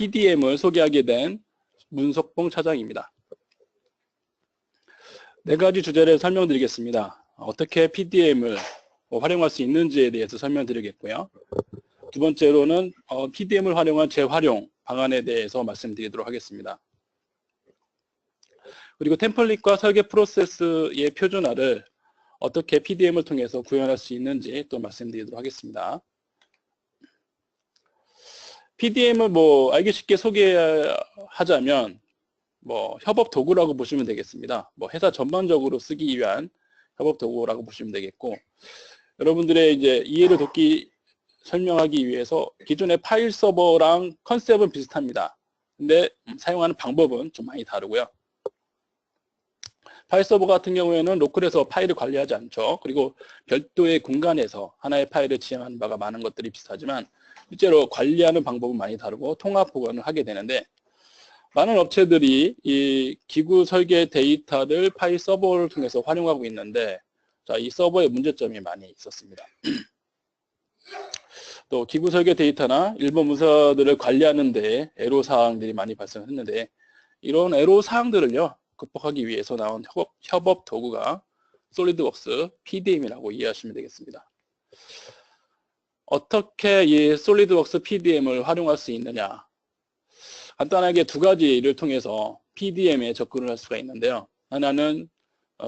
PDM을 소개하게 된 문석봉 차장입니다. 네 가지 주제를 설명드리겠습니다. 어떻게 PDM을 활용할 수 있는지에 대해서 설명드리겠고요. 두 번째로는 PDM을 활용한 재활용 방안에 대해서 말씀드리도록 하겠습니다. 그리고 템플릿과 설계 프로세스의 표준화를 어떻게 PDM을 통해서 구현할 수 있는지 또 말씀드리도록 하겠습니다. PDM을 뭐 알기 쉽게 소개하자면 뭐 협업 도구라고 보시면 되겠습니다. 뭐 회사 전반적으로 쓰기 위한 협업 도구라고 보시면 되겠고 여러분들의 이제 이해를 돕기 설명하기 위해서 기존의 파일 서버랑 컨셉은 비슷합니다. 근데 사용하는 방법은 좀 많이 다르고요. 파일 서버 같은 경우에는 로컬에서 파일을 관리하지 않죠. 그리고 별도의 공간에서 하나의 파일을 지향하는 바가 많은 것들이 비슷하지만 실제로 관리하는 방법은 많이 다르고 통합 보관을 하게 되는데 많은 업체들이 이 기구 설계 데이터를 파일 서버를 통해서 활용하고 있는데 자, 이 서버의 문제점이 많이 있었습니다. 또 기구 설계 데이터나 일본 문서들을 관리하는 데 애로 사항들이 많이 발생했는데 이런 애로 사항들을요 극복하기 위해서 나온 협업, 협업 도구가 솔리드웍스 PDM이라고 이해하시면 되겠습니다. 어떻게 이 솔리드웍스 PDM을 활용할 수 있느냐 간단하게 두 가지를 통해서 PDM에 접근을 할 수가 있는데요. 하나는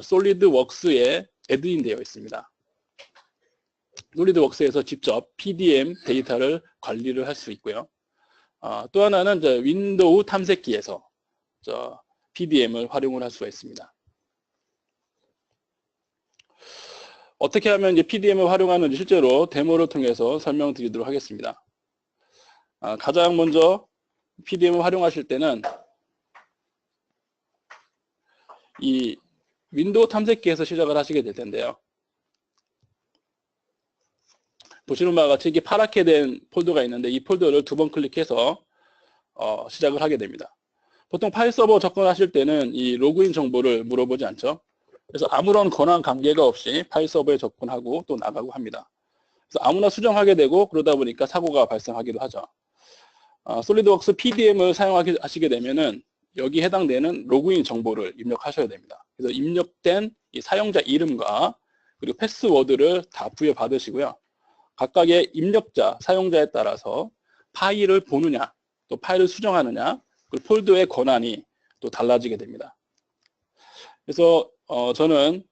솔리드웍스에 애드인 되어 있습니다. 솔리드웍스에서 직접 PDM 데이터를 관리를 할 수 있고요. 어, 또 하나는 윈도우 탐색기에서 PDM을 활용을 할 수가 있습니다. 어떻게 하면 이제 PDM을 활용하는지 실제로 데모를 통해서 설명드리도록 하겠습니다. 아, 가장 먼저 PDM을 활용하실 때는 이 윈도우 탐색기에서 시작을 하시게 될 텐데요. 보시는 바와 같이 이게 파랗게 된 폴더가 있는데 이 폴더를 두 번 클릭해서 어, 시작을 하게 됩니다. 보통 파일 서버 접근하실 때는 이 로그인 정보를 물어보지 않죠. 그래서 아무런 권한 관계가 없이 파일 서버에 접근하고 또 나가고 합니다. 그래서 아무나 수정하게 되고 그러다 보니까 사고가 발생하기도 하죠. 어, 솔리드웍스 PDM을 사용하시게 되면은 여기 해당되는 로그인 정보를 입력하셔야 됩니다. 그래서 입력된 이 사용자 이름과 그리고 패스워드를 다 부여받으시고요. 각각의 입력자, 사용자에 따라서 파일을 보느냐, 또 파일을 수정하느냐, 그 폴더의 권한이 또 달라지게 됩니다. 그래서 어, 저는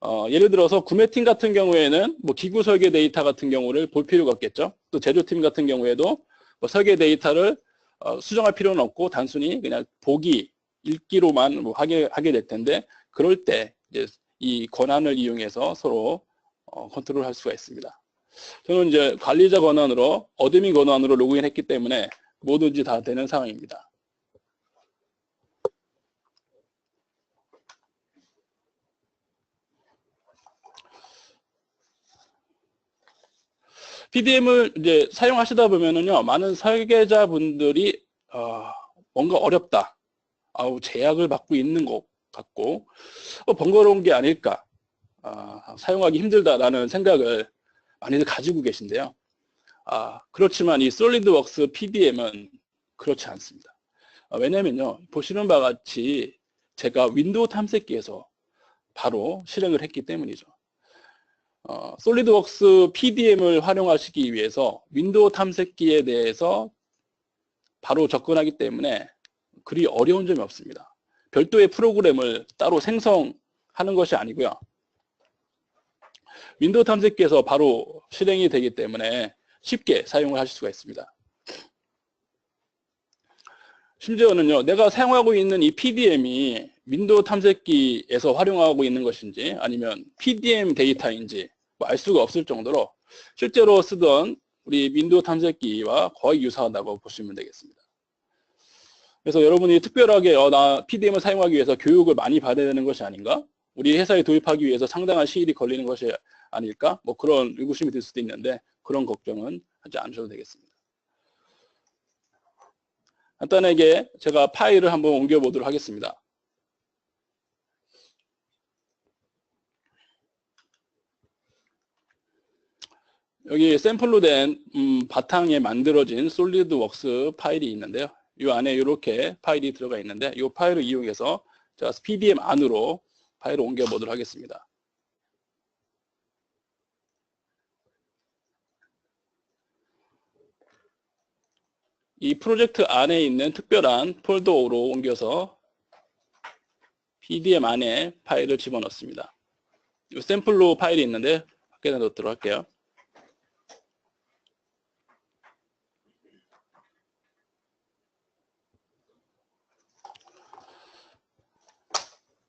어, 예를 들어서 구매팀 같은 경우에는 뭐 기구 설계 데이터 같은 경우를 볼 필요가 없겠죠. 또 제조팀 같은 경우에도 뭐 설계 데이터를 어, 수정할 필요는 없고 단순히 그냥 보기, 읽기로만 뭐 하게, 하게 될 텐데 그럴 때 이제 이 권한을 이용해서 서로 어, 컨트롤 할 수가 있습니다. 저는 이제 관리자 권한으로 어드민 권한으로 로그인 했기 때문에 뭐든지 다 되는 상황입니다. PDM을 이제 사용하시다 보면은요, 많은 설계자분들이 어, 뭔가 어렵다, 아우 제약을 받고 있는 것 같고 어, 번거로운 게 아닐까, 어, 사용하기 힘들다라는 생각을 많이들 가지고 계신데요. 아, 그렇지만 이 솔리드웍스 PDM은 그렇지 않습니다. 아, 왜냐면요, 보시는 바와 같이 제가 윈도우 탐색기에서 바로 실행을 했기 때문이죠. 어, 솔리드웍스 PDM을 활용하시기 위해서 윈도우 탐색기에 대해서 바로 접근하기 때문에 그리 어려운 점이 없습니다. 별도의 프로그램을 따로 생성하는 것이 아니고요. 윈도우 탐색기에서 바로 실행이 되기 때문에 쉽게 사용을 하실 수가 있습니다. 심지어는요, 내가 사용하고 있는 이 PDM이 윈도우 탐색기에서 활용하고 있는 것인지 아니면 PDM 데이터인지 뭐 알 수가 없을 정도로 실제로 쓰던 우리 윈도우 탐색기와 거의 유사하다고 보시면 되겠습니다. 그래서 여러분이 특별하게 어, 나 PDM을 사용하기 위해서 교육을 많이 받아야 되는 것이 아닌가? 우리 회사에 도입하기 위해서 상당한 시일이 걸리는 것이 아닐까? 뭐 그런 의구심이 들 수도 있는데 그런 걱정은 하지 않으셔도 되겠습니다. 간단하게 제가 파일을 한번 옮겨 보도록 하겠습니다. 여기 샘플로 된 음, 바탕에 만들어진 솔리드웍스 파일이 있는데요. 이 안에 이렇게 파일이 들어가 있는데 이 파일을 이용해서 제가 PDM 안으로 파일을 옮겨 보도록 하겠습니다. 이 프로젝트 안에 있는 특별한 폴더로 옮겨서 PDM 안에 파일을 집어넣습니다. 이 샘플로 파일이 있는데 밖에다 넣도록 할게요.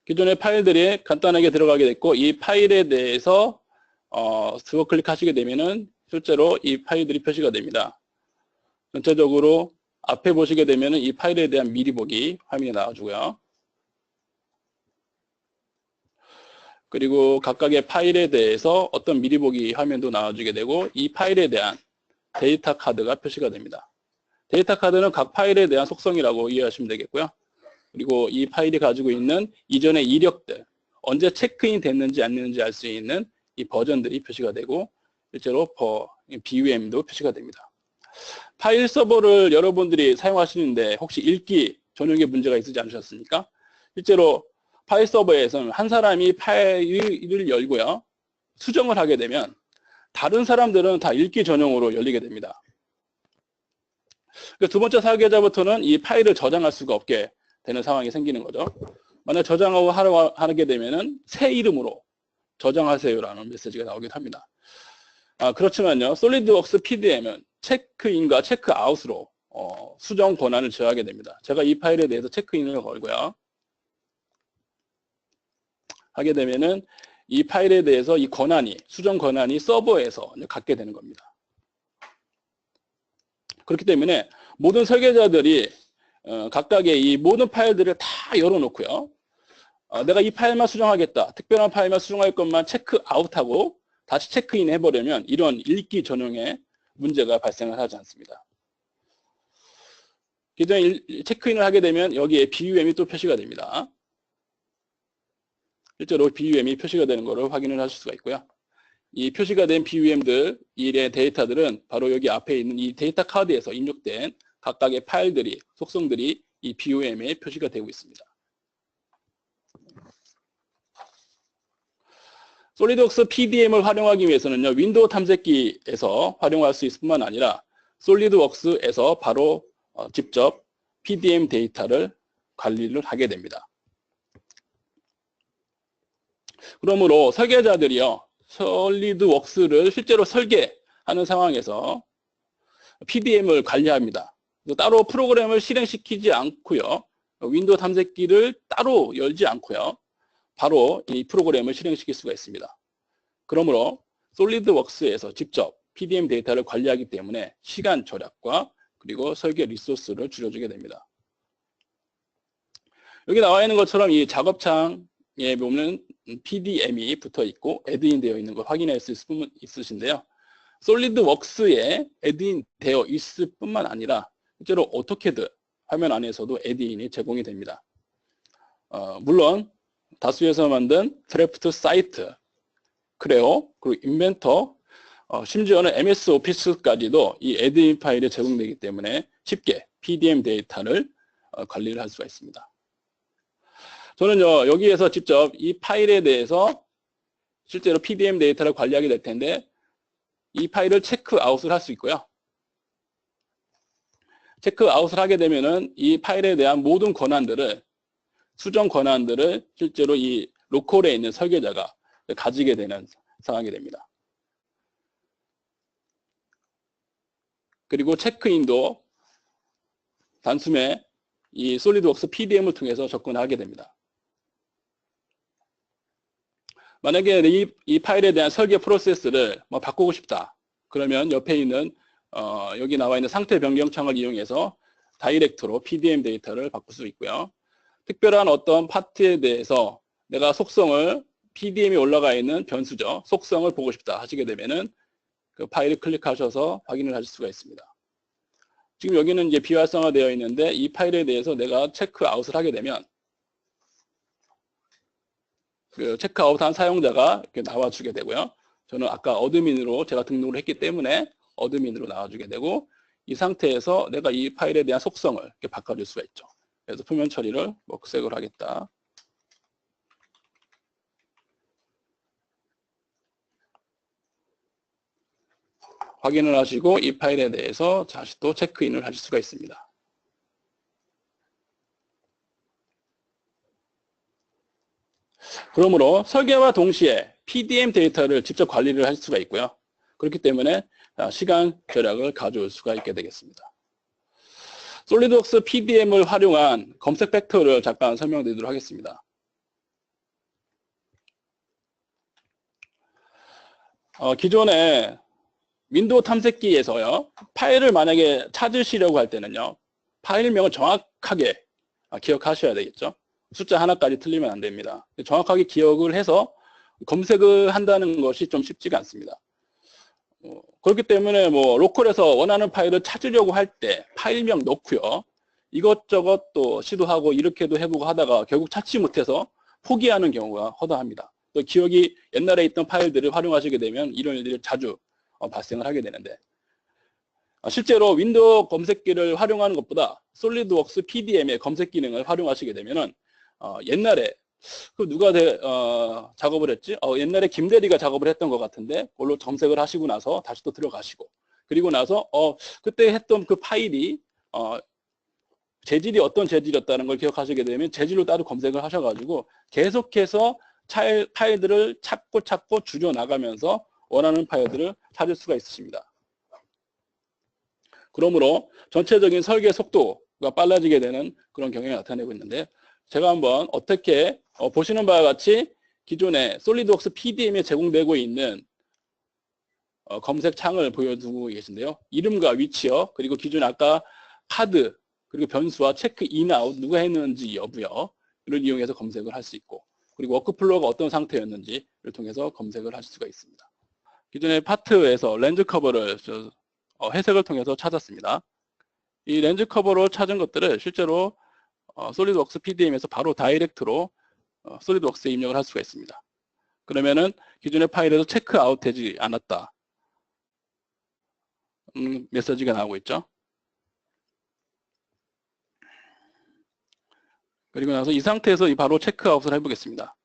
기존의 파일들이 간단하게 들어가게 됐고 이 파일에 대해서 어, 스워 클릭하시게 되면은 실제로 이 파일들이 표시가 됩니다. 전체적으로 앞에 보시게 되면은 이 파일에 대한 미리 보기 화면이 나와주고요. 그리고 각각의 파일에 대해서 어떤 미리 보기 화면도 나와주게 되고 이 파일에 대한 데이터 카드가 표시가 됩니다. 데이터 카드는 각 파일에 대한 속성이라고 이해하시면 되겠고요. 그리고 이 파일이 가지고 있는 이전의 이력들, 언제 체크인 됐는지 안 됐는지 알 수 있는 이 버전들이 표시가 되고 실제로 버, BUM도 표시가 됩니다. 파일 서버를 여러분들이 사용하시는데 혹시 읽기 전용의 문제가 있지 않으셨습니까? 실제로 파일 서버에서는 한 사람이 파일을 열고요. 수정을 하게 되면 다른 사람들은 다 읽기 전용으로 열리게 됩니다. 두 번째 사계자부터는 이 파일을 저장할 수가 없게 되는 상황이 생기는 거죠. 만약 저장하고 하게 되면은 새 이름으로 저장하세요라는 메시지가 나오긴 합니다. 아, 그렇지만요, 솔리드웍스 PDM은 체크인과 체크아웃으로 어, 수정 권한을 제어하게 됩니다. 제가 이 파일에 대해서 체크인을 걸고요. 하게 되면은 이 파일에 대해서 이 권한이, 수정 권한이 서버에서 갖게 되는 겁니다. 그렇기 때문에 모든 설계자들이 어, 각각의 이 모든 파일들을 다 열어놓고요. 어, 내가 이 파일만 수정하겠다. 특별한 파일만 수정할 것만 체크아웃하고 다시 체크인 해버리면 이런 읽기 전용의 문제가 발생을 하지 않습니다. 기존에 체크인을 하게 되면 여기에 BUM이 또 표시가 됩니다. 실제로 BUM이 표시가 되는 것을 확인을 하실 수가 있고요. 이 표시가 된 BUM들, 일의 데이터들은 바로 여기 앞에 있는 이 데이터 카드에서 입력된 각각의 파일들이, 속성들이 이 BOM에 표시가 되고 있습니다. 솔리드웍스 PDM을 활용하기 위해서는요, 윈도우 탐색기에서 활용할 수 있을 뿐만 아니라 솔리드웍스에서 바로 어, 직접 PDM 데이터를 관리를 하게 됩니다. 그러므로 설계자들이요, 솔리드웍스를 실제로 설계하는 상황에서 PDM을 관리합니다. 따로 프로그램을 실행시키지 않고요. 윈도우 탐색기를 따로 열지 않고요. 바로 이 프로그램을 실행시킬 수가 있습니다. 그러므로 솔리드웍스에서 직접 PDM 데이터를 관리하기 때문에 시간 절약과 그리고 설계 리소스를 줄여주게 됩니다. 여기 나와 있는 것처럼 이 작업창에 보면 PDM이 붙어 있고 애드인 되어 있는 걸 확인할 수 있으신데요. 솔리드웍스에 애드인 되어 있을 뿐만 아니라 실제로 오토캐드 화면 안에서도 애드인이 제공이 됩니다. 어, 물론 다수에서 만든 드래프트 사이트, 크레오, 그리고 인벤터, 어, 심지어는 MS 오피스까지도 이 애드인 파일이 제공되기 때문에 쉽게 PDM 데이터를 어, 관리를 할 수가 있습니다. 저는 요, 여기에서 직접 이 파일에 대해서 실제로 PDM 데이터를 관리하게 될 텐데 이 파일을 체크아웃을 할 수 있고요. 체크아웃을 하게 되면은 이 파일에 대한 모든 권한들을 수정 권한들을 실제로 이 로컬에 있는 설계자가 가지게 되는 상황이 됩니다. 그리고 체크인도 단숨에 이 솔리드웍스 PDM을 통해서 접근하게 됩니다. 만약에 이, 이 파일에 대한 설계 프로세스를 뭐 바꾸고 싶다. 그러면 옆에 있는 어, 여기 나와 있는 상태 변경 창을 이용해서 다이렉트로 PDM 데이터를 바꿀 수 있고요. 특별한 어떤 파트에 대해서 내가 속성을 PDM이 올라가 있는 변수죠. 속성을 보고 싶다 하시게 되면은 그 파일을 클릭하셔서 확인을 하실 수가 있습니다. 지금 여기는 이제 비활성화되어 있는데 이 파일에 대해서 내가 체크아웃을 하게 되면 그 체크아웃한 사용자가 이렇게 나와주게 되고요. 저는 아까 어드민으로 제가 등록을 했기 때문에 어드민으로 나와주게 되고 이 상태에서 내가 이 파일에 대한 속성을 이렇게 바꿔줄 수가 있죠. 그래서 표면 처리를 먹색을 하겠다. 확인을 하시고 이 파일에 대해서 다시 또 체크인을 하실 수가 있습니다. 그러므로 설계와 동시에 PDM 데이터를 직접 관리를 할 수가 있고요. 그렇기 때문에 시간 절약을 가져올 수가 있게 되겠습니다. 솔리드웍스 PDM을 활용한 검색 팩터를 잠깐 설명드리도록 하겠습니다. 어, 기존에 윈도우 탐색기에서요, 파일을 만약에 찾으시려고 할 때는요, 파일명을 정확하게 기억하셔야 되겠죠. 숫자 하나까지 틀리면 안 됩니다. 정확하게 기억을 해서 검색을 한다는 것이 좀 쉽지가 않습니다. 어, 그렇기 때문에 뭐 로컬에서 원하는 파일을 찾으려고 할 때 파일명 넣고요. 이것저것 또 시도하고 이렇게도 해보고 하다가 결국 찾지 못해서 포기하는 경우가 허다합니다. 또 기억이 옛날에 있던 파일들을 활용하시게 되면 이런 일들이 자주 어, 발생을 하게 되는데 어, 실제로 윈도우 검색기를 활용하는 것보다 솔리드웍스 PDM의 검색 기능을 활용하시게 되면은 어, 옛날에 그 누가 대, 어, 작업을 했지? 어, 옛날에 김대리가 작업을 했던 것 같은데 그걸로 검색을 하시고 나서 다시 또 들어가시고 그리고 나서 어, 그때 했던 그 파일이 어, 재질이 어떤 재질이었다는 걸 기억하시게 되면 재질로 따로 검색을 하셔가지고 계속해서 차일, 파일들을 찾고 찾고 줄여 나가면서 원하는 파일들을 찾을 수가 있으십니다. 그러므로 전체적인 설계 속도가 빨라지게 되는 그런 경향이 나타내고 있는데 제가 한번 어떻게 어, 보시는 바와 같이 기존에 솔리드웍스 PDM에 제공되고 있는 어, 검색 창을 보여두고 계신데요. 이름과 위치요. 그리고 기존 아까 카드 그리고 변수와 체크 인, 아웃 누가 했는지 여부요. 이를 이용해서 검색을 할 수 있고 그리고 워크플로우가 어떤 상태였는지를 통해서 검색을 하실 수가 있습니다. 기존의 파트에서 렌즈 커버를 어, 해석을 통해서 찾았습니다. 이 렌즈 커버로 찾은 것들을 실제로 어, 솔리드웍스 PDM에서 바로 다이렉트로 어, 솔리드웍스에 입력을 할 수가 있습니다. 그러면은 기존의 파일에서 체크 아웃 되지 않았다. 음, 메시지가 나오고 있죠. 그리고 나서 이 상태에서 바로 체크 아웃을 해보겠습니다.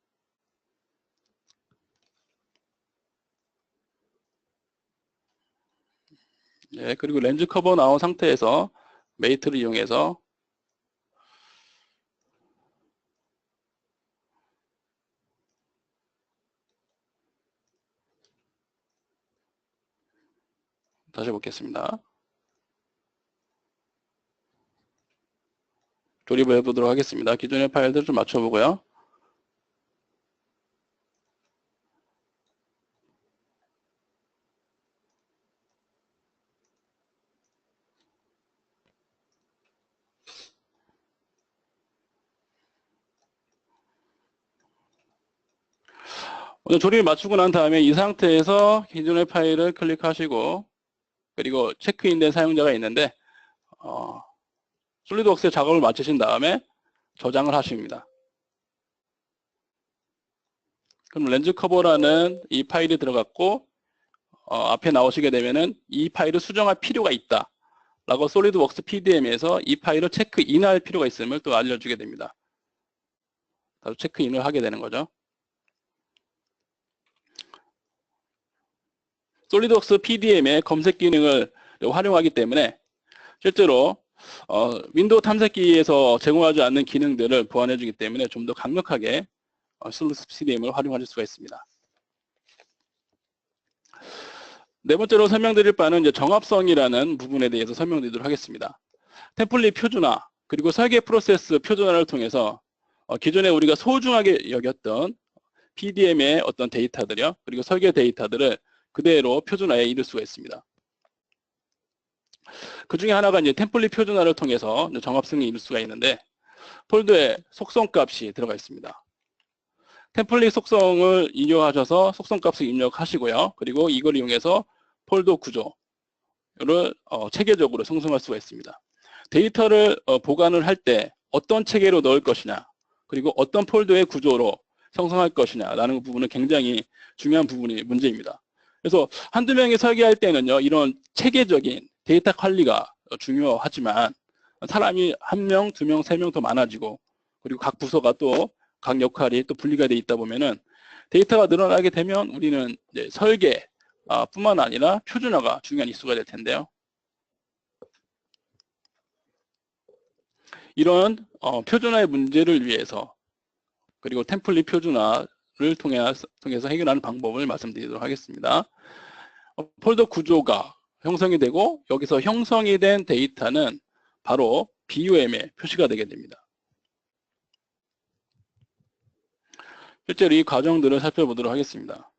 네, 그리고 렌즈 커버 나온 상태에서 메이트를 이용해서 다시 보겠습니다. 조립을 해보도록 하겠습니다. 기존의 파일들을 좀 맞춰보고요. 조립을 마치고 난 다음에 이 상태에서 기존의 파일을 클릭하시고 그리고 체크인된 사용자가 있는데 어, 솔리드웍스의 작업을 마치신 다음에 저장을 하십니다. 그럼 렌즈 커버라는 이 파일이 들어갔고 어, 앞에 나오시게 되면은 이 파일을 수정할 필요가 있다. 라고 솔리드웍스 PDM에서 이 파일을 체크인할 필요가 있음을 또 알려주게 됩니다. 바로 체크인을 하게 되는 거죠. 솔리드웍스 PDM의 검색 기능을 활용하기 때문에 실제로 어, 윈도우 탐색기에서 제공하지 않는 기능들을 보완해 주기 때문에 좀 더 강력하게 어, 솔리드웍스 PDM을 활용하실 수가 있습니다. 네 번째로 설명드릴 바는 이제 정합성이라는 부분에 대해서 설명드리도록 하겠습니다. 템플릿 표준화 그리고 설계 프로세스 표준화를 통해서 어, 기존에 우리가 소중하게 여겼던 PDM의 어떤 데이터들이요 그리고 설계 데이터들을 그대로 표준화에 이룰 수가 있습니다. 그 중에 하나가 이제 템플릿 표준화를 통해서 정합성이 이룰 수가 있는데 폴더에 속성 값이 들어가 있습니다. 템플릿 속성을 인용하셔서 속성 값을 입력하시고요. 그리고 이걸 이용해서 폴더 구조를 어, 체계적으로 생성할 수가 있습니다. 데이터를 어, 보관을 할 때 어떤 체계로 넣을 것이냐 그리고 어떤 폴더의 구조로 생성할 것이냐라는 부분은 굉장히 중요한 부분이 문제입니다. 그래서 한두 명이 설계할 때는요, 이런 체계적인 데이터 관리가 중요하지만 사람이 한 명, 두 명, 세 명 더 많아지고 그리고 각 부서가 또 각 역할이 또 분리가 돼 있다 보면은 데이터가 늘어나게 되면 우리는 설계 아, 뿐만 아니라 표준화가 중요한 이슈가 될 텐데요. 이런 어, 표준화의 문제를 위해서 그리고 템플릿 표준화를 통해, 통해서 해결하는 방법을 말씀드리도록 하겠습니다. 어, 폴더 구조가 형성이 되고 여기서 형성이 된 데이터는 바로 BUM에 표시가 되게 됩니다. 실제로 이 과정들을 살펴보도록 하겠습니다.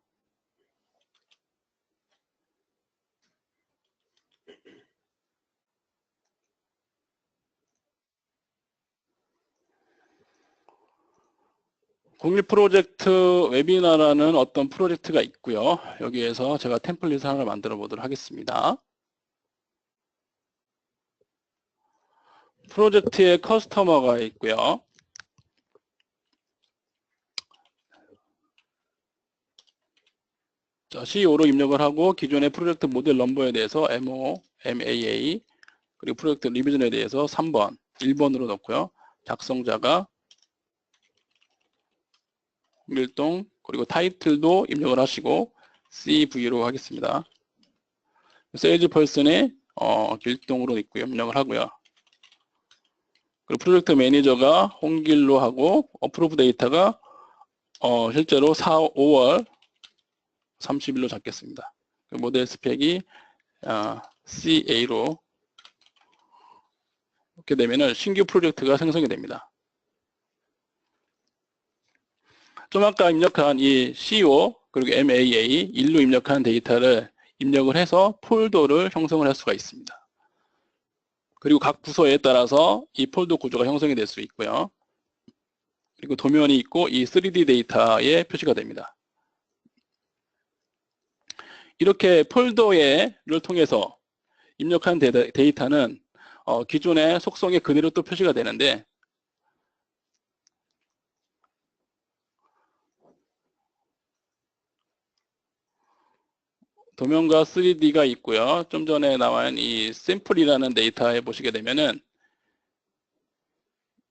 공립 프로젝트 웨비나라는 어떤 프로젝트가 있고요. 여기에서 제가 템플릿을 하나 만들어 보도록 하겠습니다. 프로젝트에 커스터머가 있고요. 자, CEO로 입력을 하고 기존의 프로젝트 모델 넘버에 대해서 MO, MAA 그리고 프로젝트 리비전에 대해서 3번, 1번으로 넣고요. 작성자가 밀동 그리고 타이틀도 입력을 하시고 CV로 하겠습니다. 세일즈 펄슨의 어, 길동으로 있고요. 입력을 하고요. 그리고 프로젝트 매니저가 홍길로 하고 어프로브 데이터가 어, 실제로 4, 5월 30일로 잡겠습니다. 그 모델 스펙이 어, CA로 이렇게 되면은 신규 프로젝트가 생성이 됩니다. 좀 아까 입력한 이 CO 그리고 MAA 1로 입력한 데이터를 입력을 해서 폴더를 형성을 할 수가 있습니다. 그리고 각 부서에 따라서 이 폴더 구조가 형성이 될 수 있고요. 그리고 도면이 있고 이 3D 데이터에 표시가 됩니다. 이렇게 폴더를 통해서 입력한 데이터는 어, 기존의 속성에 그대로 또 표시가 되는데 도면과 3D가 있고요. 좀 전에 나온 이 샘플이라는 데이터에 보시게 되면은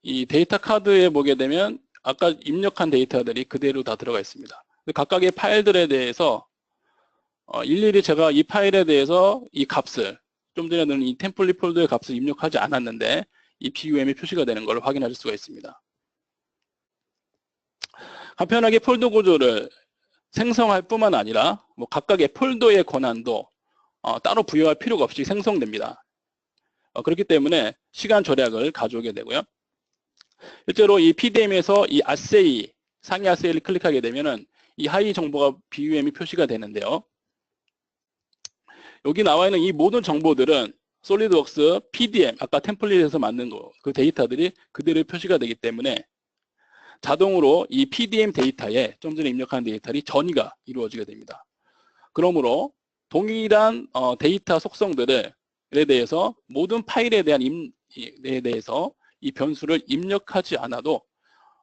이 데이터 카드에 보게 되면 아까 입력한 데이터들이 그대로 다 들어가 있습니다. 각각의 파일들에 대해서 어, 일일이 제가 이 파일에 대해서 이 값을 좀 전에는 이 템플릿 폴더의 값을 입력하지 않았는데 이 BUM이 표시가 되는 걸 확인하실 수가 있습니다. 간편하게 폴더 구조를 생성할 뿐만 아니라 뭐 각각의 폴더의 권한도 어, 따로 부여할 필요가 없이 생성됩니다. 어, 그렇기 때문에 시간 절약을 가져오게 되고요. 실제로 이 PDM에서 이 아세이, 상위 아세이를 클릭하게 되면은 이 하이 정보가 BUM이 표시가 되는데요. 여기 나와 있는 이 모든 정보들은 솔리드웍스 PDM, 아까 템플릿에서 만든 거, 그 데이터들이 그대로 표시가 되기 때문에 자동으로 이 PDM 데이터에 좀 전에 입력한 데이터들이 전이가 이루어지게 됩니다. 그러므로 동일한 어, 데이터 속성들에 대해서 모든 파일에 대한 임, 에 대해서 이 변수를 입력하지 않아도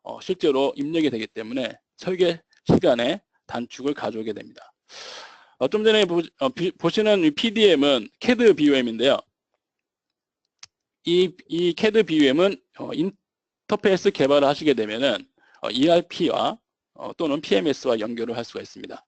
어, 실제로 입력이 되기 때문에 설계 시간에 단축을 가져오게 됩니다. 어, 좀 전에 보, 어, 시는 PDM은 CAD BUM인데요. 이, 이 CAD BUM은 어, 인 터페이스 개발을 하시게 되면은 어, ERP와 어, 또는 PMS와 연결을 할 수가 있습니다.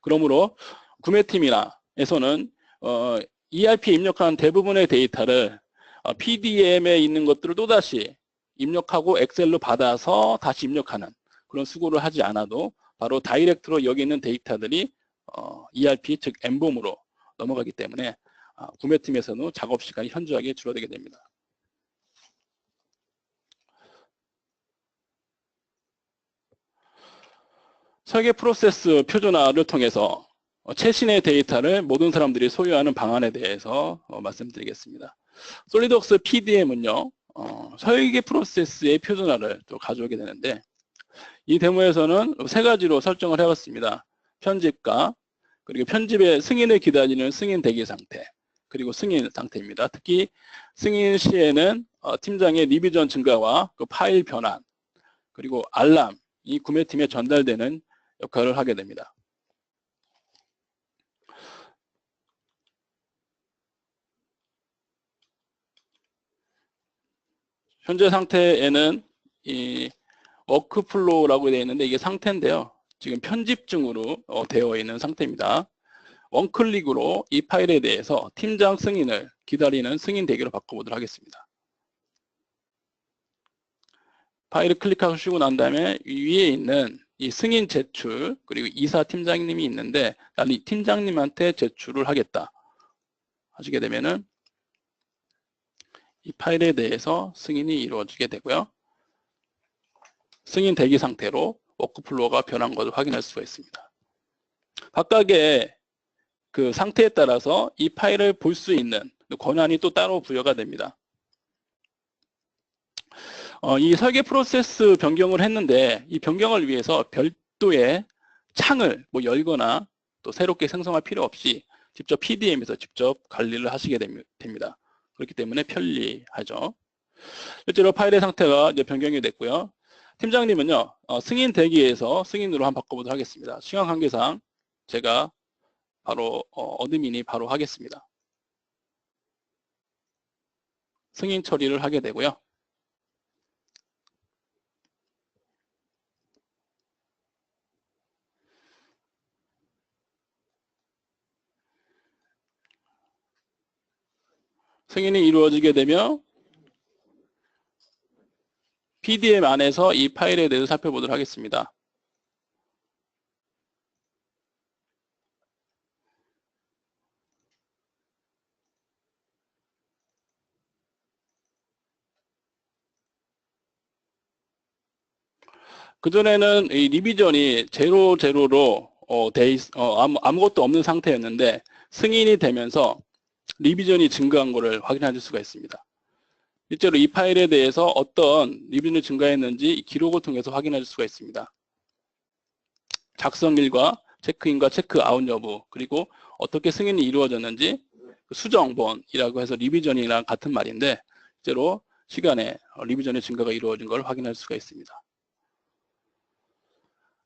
그러므로 구매팀이나 에서는 어, ERP에 입력한 대부분의 데이터를 어, PDM에 있는 것들을 또다시 입력하고 엑셀로 받아서 다시 입력하는 그런 수고를 하지 않아도 바로 다이렉트로 여기 있는 데이터들이 어, ERP 즉 엠봄으로 넘어가기 때문에 어, 구매팀에서는 작업 시간이 현저하게 줄어들게 됩니다. 설계 프로세스 표준화를 통해서 어, 최신의 데이터를 모든 사람들이 소유하는 방안에 대해서 어, 말씀드리겠습니다. 솔리드웍스 PDM은요, 어, 설계 프로세스의 표준화를 또 가져오게 되는데 이 데모에서는 세 가지로 설정을 해봤습니다. 편집과 그리고 편집의 승인을 기다리는 승인 대기 상태 그리고 승인 상태입니다. 특히 승인 시에는 어, 팀장의 리비전 증가와 그 파일 변환 그리고 알람 이 구매팀에 전달되는 역할을 하게 됩니다. 현재 상태에는 이 워크플로우라고 되어 있는데 이게 상태인데요. 지금 편집 중으로 어, 되어 있는 상태입니다. 원클릭으로 이 파일에 대해서 팀장 승인을 기다리는 승인 대기로 바꿔보도록 하겠습니다. 파일을 클릭하시고 난 다음에 위에 있는 이 승인 제출 그리고 이사 팀장님이 있는데 나는 이 팀장님한테 제출을 하겠다 하시게 되면은 이 파일에 대해서 승인이 이루어지게 되고요. 승인 대기 상태로 워크플로우가 변한 것을 확인할 수가 있습니다. 각각의 그 상태에 따라서 이 파일을 볼 수 있는 권한이 또 따로 부여가 됩니다. 어, 이 설계 프로세스 변경을 했는데 이 변경을 위해서 별도의 창을 뭐 열거나 또 새롭게 생성할 필요 없이 직접 PDM에서 직접 관리를 하시게 됩니다. 그렇기 때문에 편리하죠. 실제로 파일의 상태가 이제 변경이 됐고요. 팀장님은요, 어, 승인 대기에서 승인으로 한번 바꿔보도록 하겠습니다. 시간 관계상 제가 바로 어, 어드민이 바로 하겠습니다. 승인 처리를 하게 되고요. 승인이 이루어지게 되면 PDM 안에서 이 파일에 대해서 살펴보도록 하겠습니다. 그전에는 이 리비전이 제로 제로로 어, 어, 아무, 아무것도 없는 상태였는데 승인이 되면서 리비전이 증가한 것을 확인할 수가 있습니다. 실제로 이 파일에 대해서 어떤 리뷰를 증가했는지 기록을 통해서 확인할 수가 있습니다. 작성일과 체크인과 체크아웃 여부 그리고 어떻게 승인이 이루어졌는지 그 수정본이라고 해서 리비전이랑 같은 말인데 실제로 시간에 리비전의 증가가 이루어진 걸 확인할 수가 있습니다.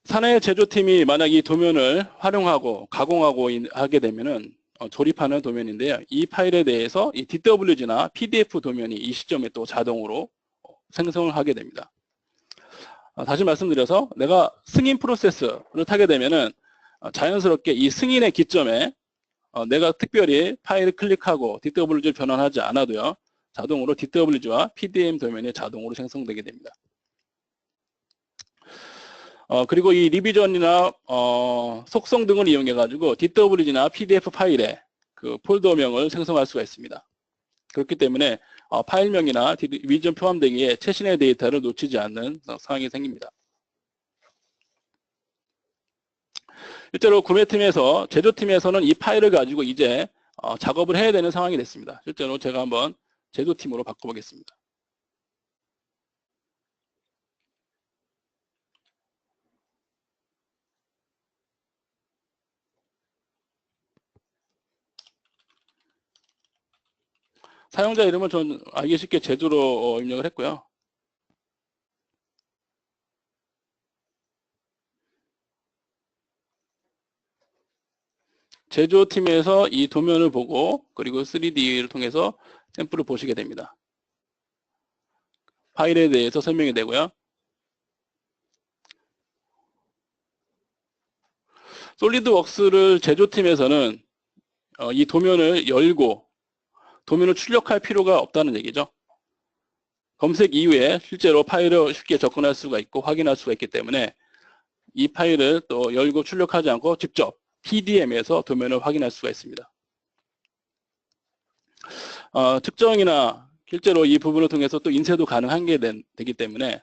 사내 제조팀이 만약 이 도면을 활용하고 가공하고 하게 되면은 어, 조립하는 도면인데요. 이 파일에 대해서 이 DWG나 PDF 도면이 이 시점에 또 자동으로 어, 생성을 하게 됩니다. 어, 다시 말씀드려서 내가 승인 프로세스를 타게 되면은 어, 자연스럽게 이 승인의 기점에 어, 내가 특별히 파일을 클릭하고 DWG를 변환하지 않아도요. 자동으로 DWG와 PDM 도면이 자동으로 생성되게 됩니다. 어, 그리고 이 리비전이나 어, 속성 등을 이용해 가지고 DWG나 PDF 파일에 그 폴더명을 생성할 수가 있습니다. 그렇기 때문에 어, 파일명이나 리비전 포함되기에 최신의 데이터를 놓치지 않는 상황이 생깁니다. 실제로 구매팀에서 제조팀에서는 이 파일을 가지고 이제 어, 작업을 해야 되는 상황이 됐습니다. 실제로 제가 한번 제조팀으로 바꿔보겠습니다. 사용자 이름은 전 알기 쉽게 제주로 어, 입력을 했고요. 제조팀에서 이 도면을 보고 그리고 3D를 통해서 샘플을 보시게 됩니다. 파일에 대해서 설명이 되고요. 솔리드웍스를 제조팀에서는 어, 이 도면을 열고 도면을 출력할 필요가 없다는 얘기죠. 검색 이후에 실제로 파일을 쉽게 접근할 수가 있고 확인할 수가 있기 때문에 이 파일을 또 열고 출력하지 않고 직접 PDM에서 도면을 확인할 수가 있습니다. 어, 특정이나 실제로 이 부분을 통해서 또 인쇄도 가능한 게 된, 되기 때문에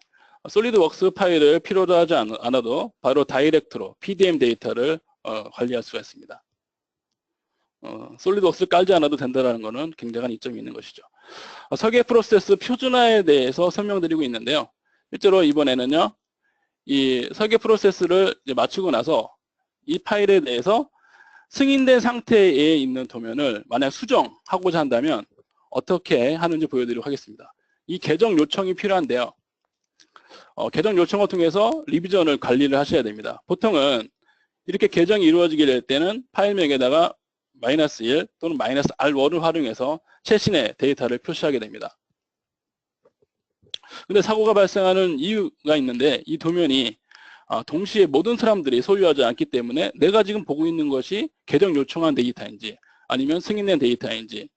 솔리드웍스 파일을 필요로 하지 않아도 바로 다이렉트로 PDM 데이터를 어, 관리할 수가 있습니다. 어, 솔리드웍스 깔지 않아도 된다는 것은 굉장한 이점이 있는 것이죠. 어, 설계 프로세스 표준화에 대해서 설명드리고 있는데요. 실제로 이번에는요. 이 설계 프로세스를 마치고 나서 이 파일에 대해서 승인된 상태에 있는 도면을 만약 수정하고자 한다면 어떻게 하는지 보여드리도록 하겠습니다. 이 계정 요청이 필요한데요. 어, 계정 요청을 통해서 리비전을 관리를 하셔야 됩니다. 보통은 이렇게 계정이 이루어지게 될 때는 파일명에다가 마이너스 1 또는 마이너스 R1을 활용해서 최신의 데이터를 표시하게 됩니다. 근데 사고가 발생하는 이유가 있는데 이 도면이 아, 동시에 모든 사람들이 소유하지 않기 때문에 내가 지금 보고 있는 것이 계정 요청한 데이터인지 아니면 승인된 데이터인지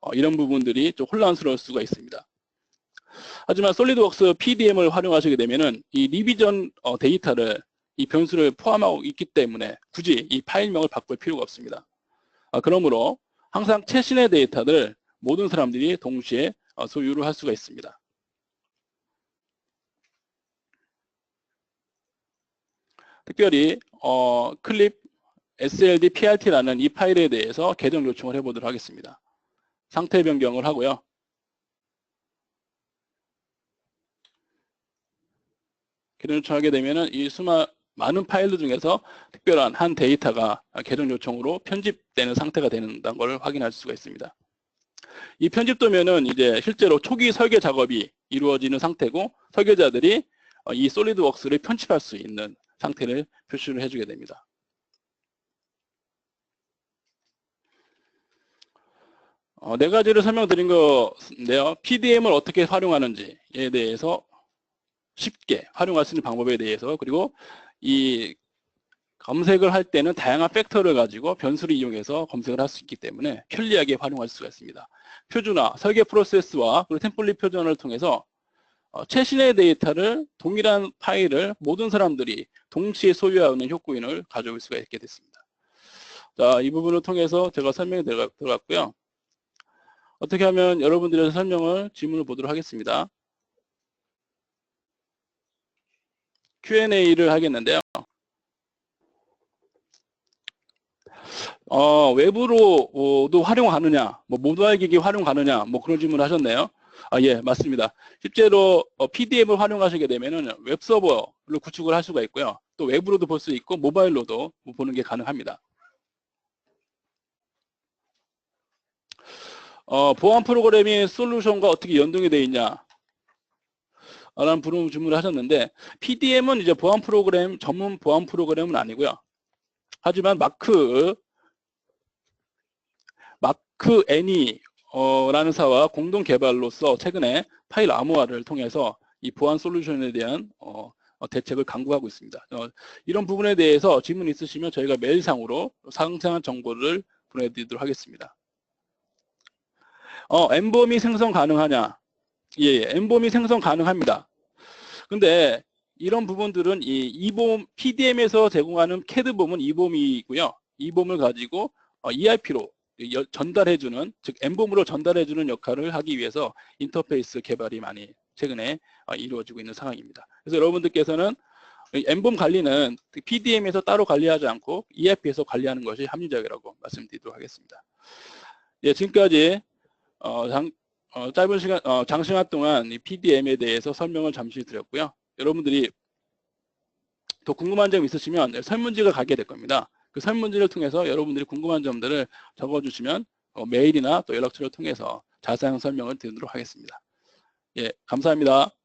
어, 이런 부분들이 좀 혼란스러울 수가 있습니다. 하지만 솔리드웍스 PDM을 활용하시게 되면 은 이 리비전 어, 데이터를 이 변수를 포함하고 있기 때문에 굳이 이 파일명을 바꿀 필요가 없습니다. 아, 그러므로 항상 최신의 데이터를 모든 사람들이 동시에 어, 소유를 할 수가 있습니다. 특별히 어, 클립 SLD PRT라는 이 파일에 대해서 계정 요청을 해보도록 하겠습니다. 상태 변경을 하고요. 계정 요청하게 되면 은 이 수마 많은 파일들 중에서 특별한 한 데이터가 계정 요청으로 편집되는 상태가 되는 걸 확인할 수가 있습니다. 이 편집 도면은 이제 실제로 초기 설계 작업이 이루어지는 상태고 설계자들이 어, 이 솔리드웍스를 편집할 수 있는 상태를 표시를 해주게 됩니다. 어, 네 가지를 설명드린 건데요. PDM을 어떻게 활용하는지에 대해서 쉽게 활용할 수 있는 방법에 대해서 그리고 이 검색을 할 때는 다양한 팩터를 가지고 변수를 이용해서 검색을 할 수 있기 때문에 편리하게 활용할 수가 있습니다. 표준화, 설계 프로세스와 템플릿 표준화를 통해서 어, 최신의 데이터를 동일한 파일을 모든 사람들이 동시에 소유하는 효과인을 가져올 수가 있게 됐습니다. 자, 이 부분을 통해서 제가 설명이 들어갔고요. 어떻게 하면 여러분들의 설명을 질문을 보도록 하겠습니다. Q&A를 하겠는데요. 어, 외부로도 활용하느냐, 뭐 모바일 기기 활용하느냐, 뭐 그런 질문을 하셨네요. 아, 예, 맞습니다. 실제로 PDM을 활용하시게 되면은 웹 서버를 구축을 할 수가 있고요. 또 외부로도 볼 수 있고 모바일로도 보는 게 가능합니다. 어, 보안 프로그래밍 솔루션과 어떻게 연동이 되어 있냐? 라는 부름 질문을 하셨는데 PDM은 이제 보안 프로그램 전문 보안 프로그램은 아니고요. 하지만 마크 마크 애니 어, 라는 사와 공동 개발로서 최근에 파일 암호화를 통해서 이 보안 솔루션에 대한 어, 어, 대책을 강구하고 있습니다. 어, 이런 부분에 대해서 질문 있으시면 저희가 메일상으로 상세한 정보를 보내드리도록 하겠습니다. 어, 엠범이 생성 가능하냐? 예, 예, 엠범이 생성 가능합니다. 근데 이런 부분들은 이 이봄 PDM에서 제공하는 캐드봄은 이봄이고요. 이봄을 가지고 어, EIP로 전달해주는 즉 엠봄으로 전달해주는 역할을 하기 위해서 인터페이스 개발이 많이 최근에 어, 이루어지고 있는 상황입니다. 그래서 여러분들께서는 엠봄 관리는 PDM에서 따로 관리하지 않고 EIP에서 관리하는 것이 합리적이라고 말씀드리도록 하겠습니다. 예, 지금까지 어, 장, 어, 짧은 시간, 어, 장시간 동안 이 PDM에 대해서 설명을 잠시 드렸고요. 여러분들이 더 궁금한 점 있으시면 설문지가 가게 될 겁니다. 그 설문지를 통해서 여러분들이 궁금한 점들을 적어주시면 어, 메일이나 또 연락처를 통해서 자세한 설명을 드리도록 하겠습니다. 예, 감사합니다.